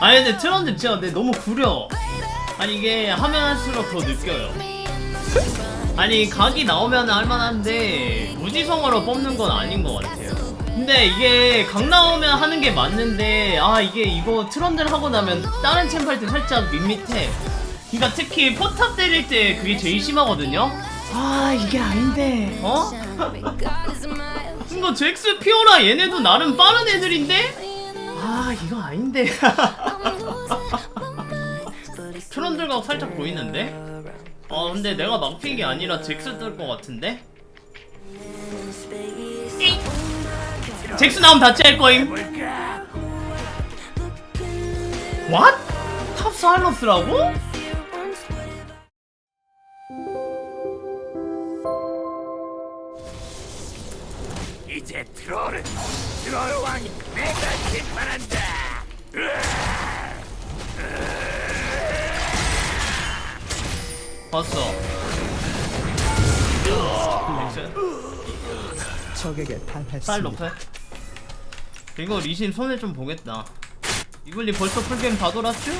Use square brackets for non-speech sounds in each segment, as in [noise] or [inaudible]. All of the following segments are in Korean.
아니 근데 트런드 진짜 근데 너무 구려. 아니 이게 하면 할수록 더 느껴요. 아니 각이 나오면 할만한데 무지성으로 뽑는 건 아닌 것 같아요. 근데 이게 각 나오면 하는 게 맞는데 아 이게 이거 트런드를 하고 나면 다른 챔프 할 때 살짝 밋밋해. 그러니까 특히 포탑 때릴 때 그게 제일 심하거든요? 아 이게 아닌데. 어? [laughs] 이거 잭스 피오라 얘네도 나름 빠른 애들인데 아 이거 아닌데 [laughs] 트런들각 살짝 보이는데? 아 근데 내가 게 아니라 잭스 뜰 것 같은데? 잉! 잭스 나오면 다치 할 거임 What? 탑 사일러스라고? 이제 트롤은 트롤 왕이 내가 심판한다. 봤어 적에게 쌀. 높아 이거 리신 손에 좀 보겠다 이글리 벌써 풀게임 다 돌았죠?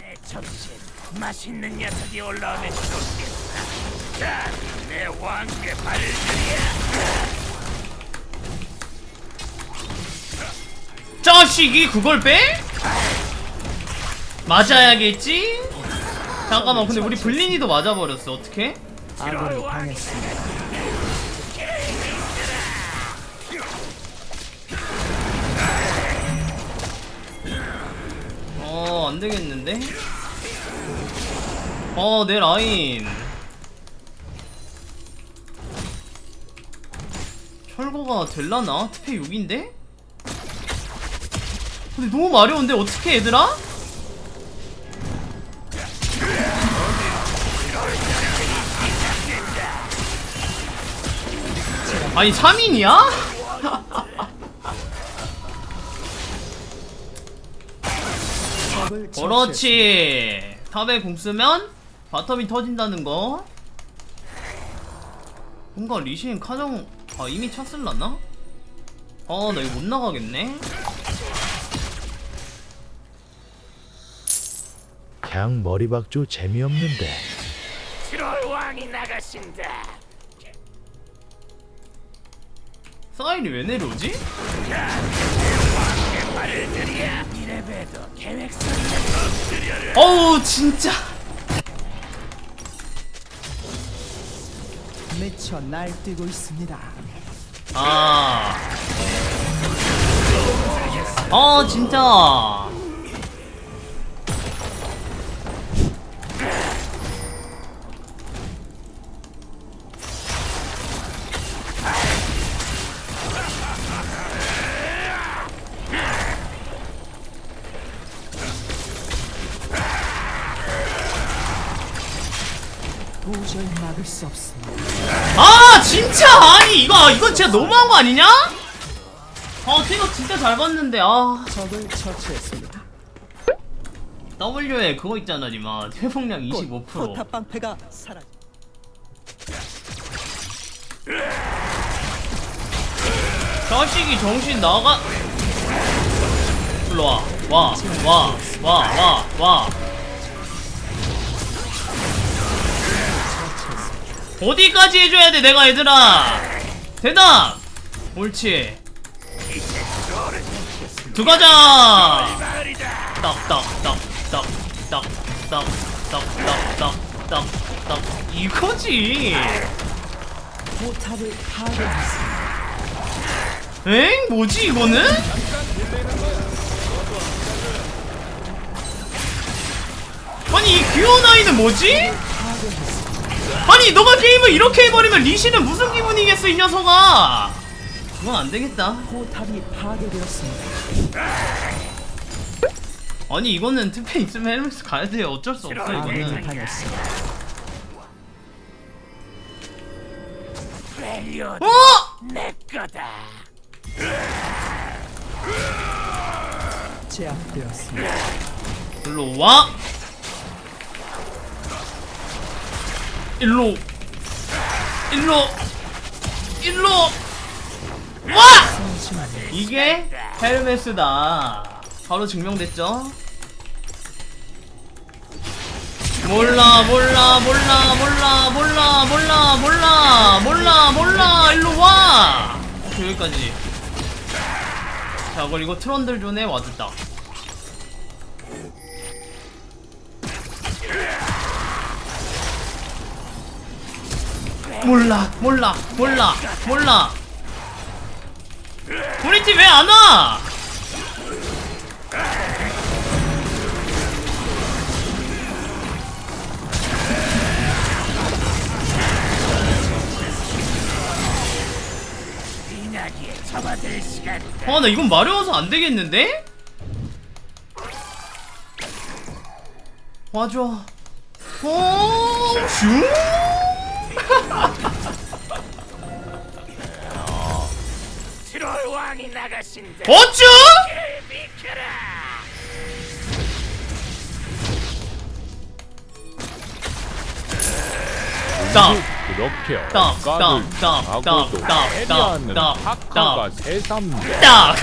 내 접신 맛있는 녀석이 올라오면 좋겠다. 자, 내 발을 들여. 자식이 그걸 빼? 맞아야겠지? 잠깐만 근데 우리 블린이도 맞아버렸어 어떡해? 아군이 당했습니다. 어 안되겠는데? 어내 라인 철거가 될라나? 특패 6인데? 근데 너무 마려운데 어떻게 얘들아? 아니 3인이야? 적을 처치했습니다. 그렇지 탑에 공 쓰면 바텀이 터진다는 거 뭔가 리신 카정 아 이미 쳤을라나? 아나 이거 못 나가겠네 그냥 머리박조 재미없는데 트롤 왕이 나가신다. 사일이 왜 내려오지? 발을 들여. 이래봬도 계획서를 어우 진짜 미쳐 날뛰고 있습니다. 아. 아 진짜 도저히 막을 수 없습니다. 아 진짜 아니 이거 이거 진짜 너무한 거 아니냐? 아 생각 진짜 잘 봤는데 아 적을 처치했습니다. W에 그거 있잖아 니마 회복량 25% 포탑 방패가 사라져. 자식이 정신 나가 일로 와 와 와 와 와 와 어디까지 해줘야 돼 내가 얘들아 대답 옳지 들어가자. 딱딱딱딱딱딱딱딱딱딱 이거지 포탑을 파괴했습니다. 엥? 뭐지 이거는? 아니 이 귀여운 아이는 뭐지? 아니 너가 게임을 이렇게 해버리면 리시는 무슨 기분이겠어 이 녀석아 그건 안되겠다 포탑이 파괴되었습니다. 아니 이거는 특패 있으면 헬멧스 가야돼요 어쩔 수 없어 이거는 어? 내 거다. 제압되었습니다. 일로 와 일로. 일로. 일로. 와! 이게 헬메스다. 바로 증명됐죠? 몰라 몰라 몰라 몰라 몰라 몰라 몰라 몰라 몰라. 일로 와! 여기까지. 자 그리고 트런들 존에 와줬다 몰라 몰라 몰라 몰라 우리 팀 왜 안 와? 아 나 이건 마려워서 안 되겠는데? 와줘 오 슝? [laughs] 왕이 나가신다. 어쭈? 비켜라. 땅. 그렇게 땅, 땅, 땅, 땅, 땅, 땅, 땅, 하카가 새삼다. 딱!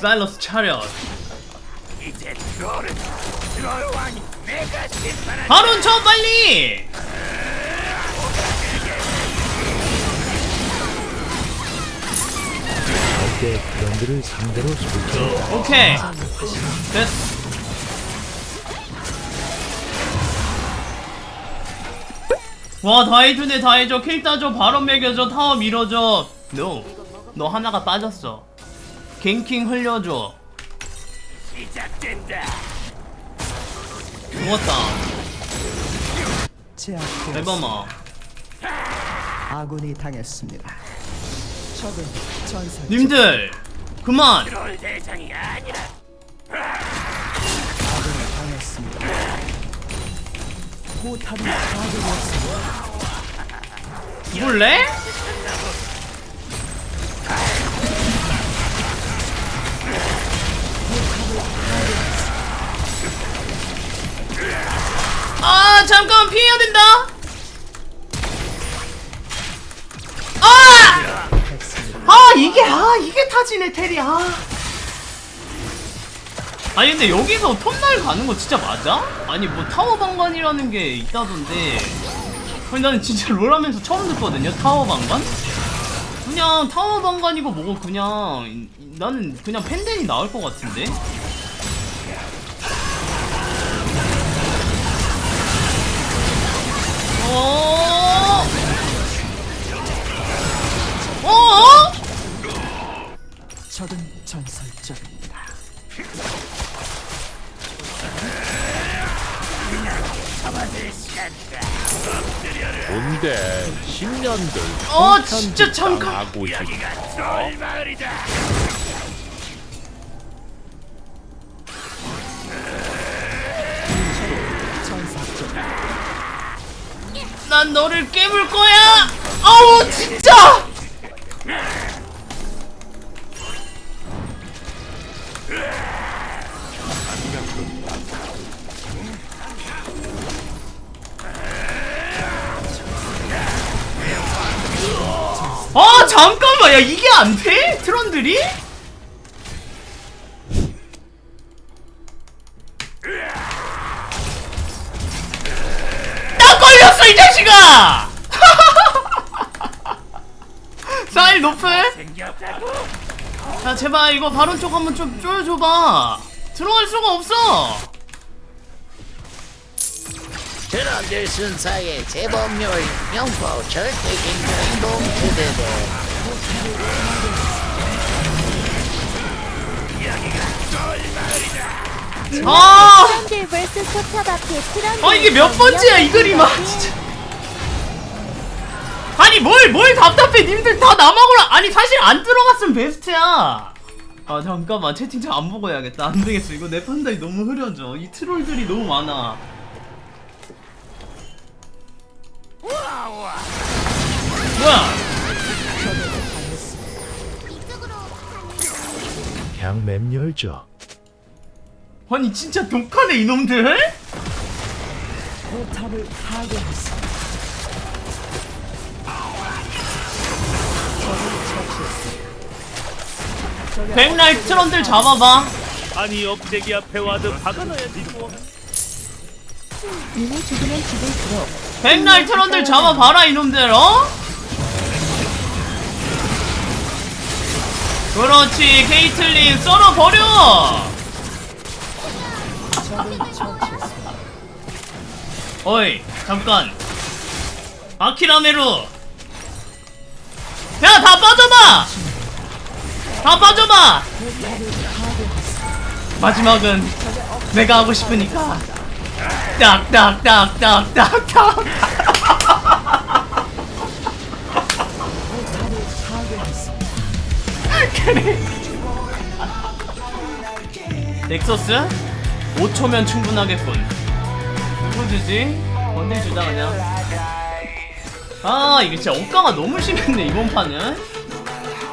사일러스 차렷. 이제 들어오라. 들어올 왕이 내가 심판한. 바론 쳐 빨리! 절대 그런들을 상대로 솔직히 오케이. 됐어 와다 해주네 다 해줘. 킬 따줘 바론 매겨줘 타워 밀어줘. no 너 하나가 빠졌어. 갱킹 흘려줘. 시작된다. 죽었다. 제압되었습니다. 대범아. 아군이 당했습니다. 님들 그만! 죽을래? 아 잠깐 피해야 된다! 이게 아 이게 타지네 테리 아 아니 근데 여기서 톱날 가는 거 진짜 맞아? 아니 뭐 타워 방관이라는 게 있다던데 아니 나는 진짜 롤하면서 처음 듣거든요 타워 방관? 그냥 타워 방관이고 뭐고 그냥 나는 그냥 펜덴이 나을 것 같은데? 어? 어? 적은 전설적입니다. 뭔데 10년들 어, 진짜 잠깐. 하고 있어 난 너를 깨물 거야! 아우, 진짜! 아, 잠깐만. 야, 이게 안 돼? 트런들이? 딱 걸렸어, 이 자식아! [laughs] 사일? 생겼다고. 야 제발 이거 바론 쪽 한번 좀 쪼여줘봐 들어갈 수가 없어 트런들 순사의 재범률 명포 절대긴 행동 그대로 아, 트런들 vs 포탑 앞에 트런들 아 이게 몇 번째야 이 그림아 진짜. 아니 뭘 뭘 답답해. 님들 다 남아고라. 아니 사실 안 들어갔으면 베스트야. 아 잠깐만. 채팅창 안 보고 해야겠다. 안 되겠어. 이거 내 판단이 너무 흐려져. 이 트롤들이 너무 많아 뭐야 그냥 맵 열죠 아니 진짜 독하네 이놈들 포탑을 파괴했습니다. 백날 트런들 잡아봐 아니 업체기 앞에 와도 박아놔야지 뭐. 이미 죽으면 죽을 수록 백날 트런들 잡아봐라 이놈들 어? 그렇지 케이틀린 썰어버려. 어이 잠깐. 아키라메루! 야 다 빠져봐! 다 빠져봐! 마지막은 내가 하고 싶으니까 딱딱딱딱딱딱 넥서스? 5초면 충분하겠군 누구 주지? 언제 주자 그냥 아 이게 진짜 억가가 너무 심했네 이번 판은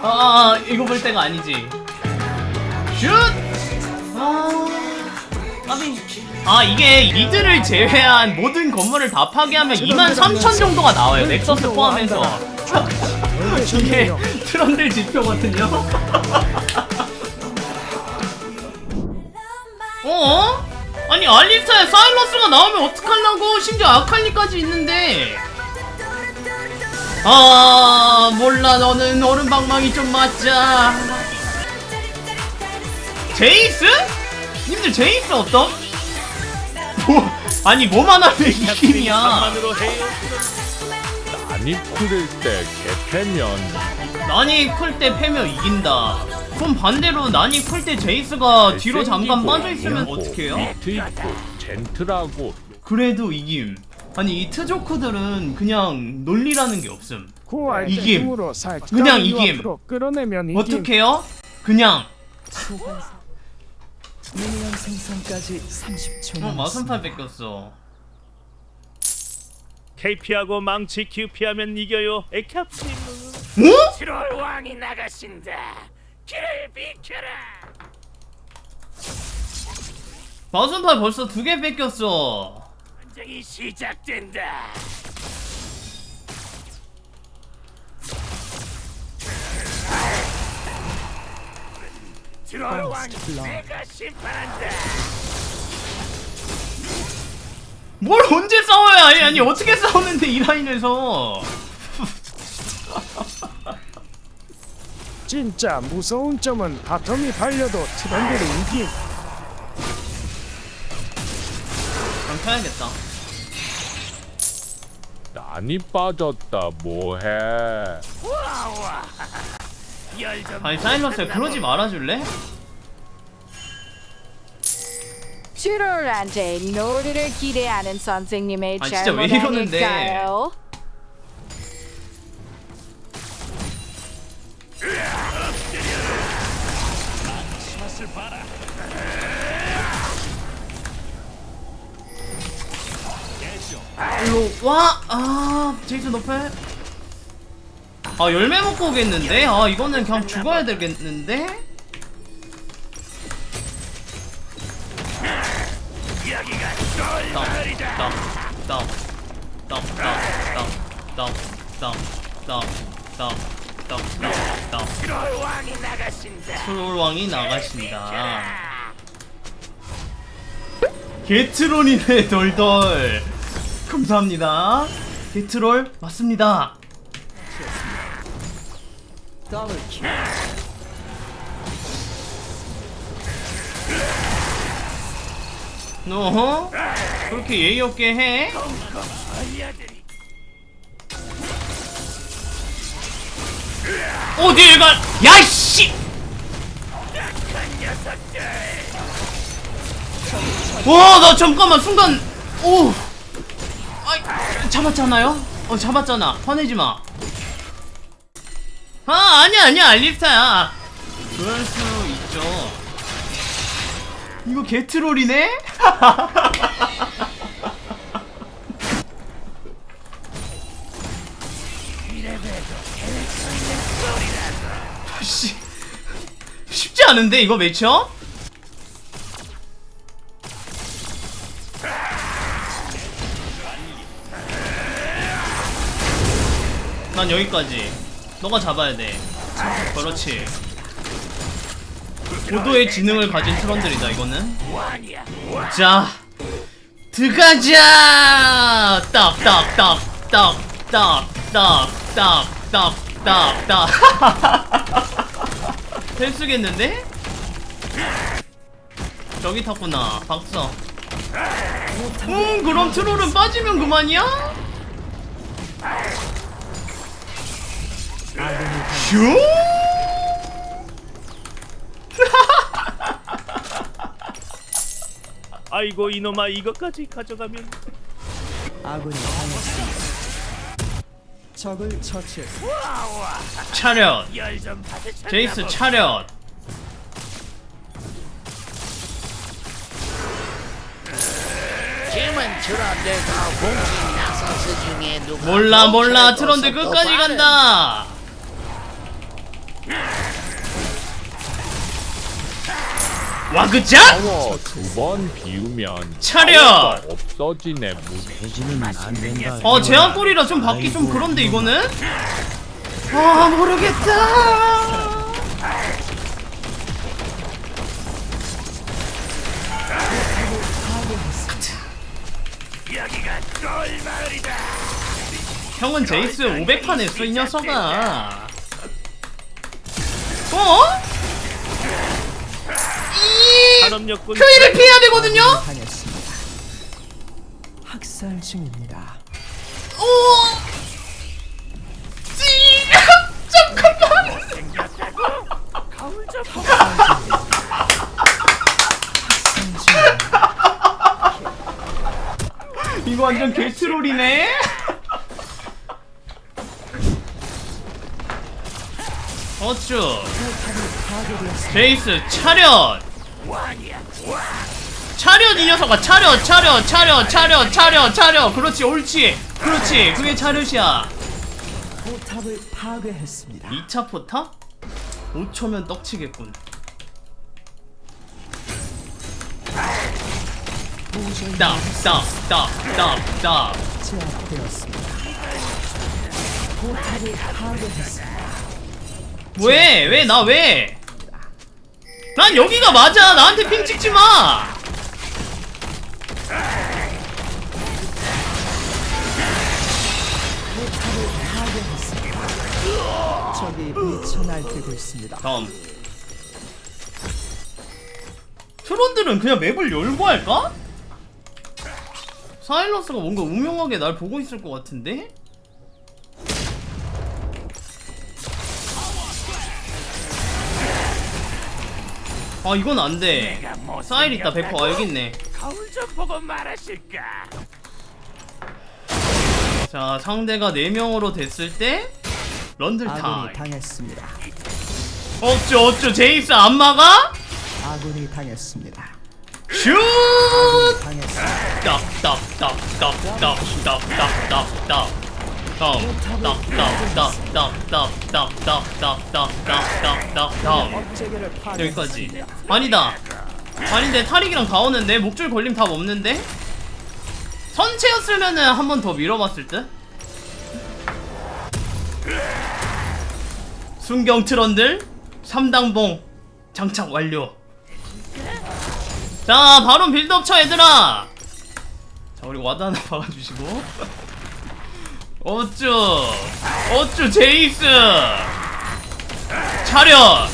아, 아, 아 이거 볼 때가 아니지 슛! 아 아 이게 리드를 제외한 모든 건물을 다 파괴하면 2만 3천 정도가 나와요 넥서스 포함해서. 이게 트런들 지표거든요. [laughs] 어? 아니 알리스타에 사일러스가 나오면 어떡하려고? 심지어 아칼리까지 있는데. 아 몰라. 너는 얼음방망이 좀 맞자. 제이스? 님들 제이스 어떤? 뭐 아니 뭐만 하면 이김이야. 난이 풀릴 때 개패면 난이 클 때 패면 이긴다 그럼 반대로 난이 클 때 제이스가 뒤로 잠깐 빠져있으면 어떡해요? 비트 있고 젠틀하고 그래도 이김 아니 이 트조크들은 그냥 논리라는 게 없음 이김. 그냥 이 이김. 앞으로 끌어내면 이김. 어떡해요? 그냥. 미니언 생성까지 30초 어. 마선팔 뺏겼어 KP하고 망치 QP하면 이겨요. 에캡틴. 어? 트롤 왕이 나가신다. 길을 비켜라. 마선팔 벌써 두 개 뺏겼어 전쟁이 시작된다. 트롤 왕이 내가 심판한다. 뭘 언제 싸워야 해? 아니 어떻게 싸우는데 이 라인에서? [laughs] 진짜 무서운 점은 바텀이 발려도 트런들이 이김. 그럼 켜야겠다. 난이 빠졌다. 뭐해? 열좀 아니 사일러스 그러지 말아줄래? 슈로한테 노래를 기대하는 선생님의 아, 진짜 왜 이러는데? 아닐까요? 일로 와! 아 제이스 노펠 아 열매 먹고 오겠는데? 아 이거는 그냥 죽어야 되겠는데? 솔왕이 나가신다 게트롤이네 돌돌 감사합니다 게트롤 맞습니다 더블 킬. 너 그렇게 예의 없게 해? 어딜 가? 야이씨! 와, 나 잠깐만 순간 오, 아, 잡았잖아요? 어, 잡았잖아. 화내지 마. 아, 아니야, 아니야, 알리스타야. 그럴 수 있죠. 이거 개트롤이네? 씨, 쉽지 않은데 이거 매쳐? 난 여기까지. 너가 잡아야 돼. 그렇지. 고도의 지능을 가진 트런들이다 이거는. 자 들어가자 딱딱딱딱딱딱딱딱딱 헬수겠는데? 저기 탔구나 박사 음 그럼 트롤은 빠지면 그만이야? 슈? 아이고 이놈아 이것까지 가져가면 아군이 당했습니다. 적을 처치했습니다. 차렷 열좀 받으셨나 제이스. 차렷 지금은 트런들과 공식 나선수 중에 누가 몰라 몰라 속도 끝까지 간다 와그작 두번 비우면 차렷 없어지네 해지는 안 된다. 어 제한골이라 좀 받기 좀 그런데 이거는 아 모르겠다. 형은 제이스 500판 했어 이 녀석아 어? 이 산업력군 큐이를 피해야 되거든요? 당했습니다. 학살 중입니다. 오 찌! [laughs] 잠깐만 이거 완전 개트롤이네 어쭈 제이스 차렷. 차렷 이 녀석아 차렷 차렷 차렷 차렷 차렷 차렷 그렇지 옳지 그렇지 그게 차렷이야 포탑을 파괴했습니다. 2차 포탑? 5초면 떡치겠군 딱딱딱딱딱 제압되었습니다. 포탑을 파괴했습니다. 왜? 왜? 나 왜? 난 여기가 맞아 나한테 핑 찍지마 적이 미쳐 날뛰고 있습니다. 다음 트론들은 그냥 맵을 열고 할까? 사일러스가 뭔가 우명하게 날 보고 있을 것 같은데? 아 이건 안돼 사일 있다 100%아 여기 있네 거울 좀 보고 말하실까? 자 상대가 4명으로 됐을 때 런들 타임 아군이 당했습니다. 어쭈 어쭈 제이스 안 막아? 아군이 당했습니다. 슛! 당했습니다. 딱딱딱딱딱딱딱딱딱 파괴. 여기까지 아니다 아닌데 탈익이랑 다 오는데 목줄 걸림 다 없는데 선체였으면은 한 번 더 밀어봤을 듯 순경 트런들 3당봉 장착 완료 자 바로 빌드업 쳐 얘들아 자 우리 와드 하나 박아주시고 어쭈 어쭈 제이스 차렷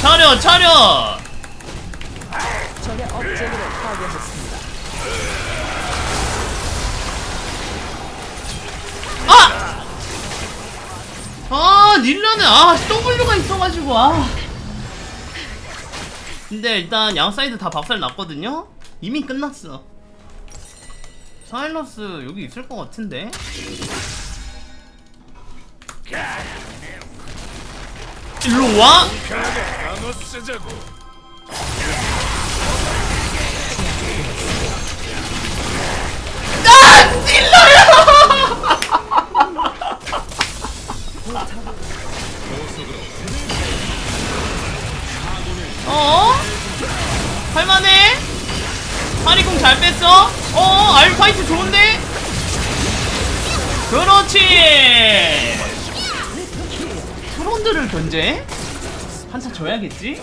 차렷 차렷 적의 업체계를 파괴했습니다. 아! 아 닐라는 아 W가 있어가지고 아 근데 일단 양 사이드 다 박살 났거든요? 이미 끝났어 사일러스 여기 있을 것 같은데? 일로 와? 나눠 쓰자고. [laughs] 어? 할만해? 하리공 잘 뺐어? 어? 알파이트 좋은데? 그렇지! 트론들을 견제? 한차 줘야겠지?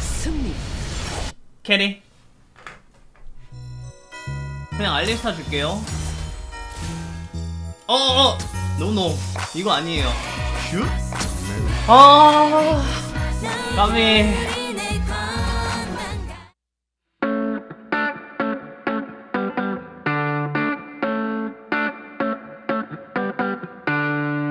승리. 캐리 알리스타 줄게요. 어어. 노노 이거 아니에요. 슛? 아 까미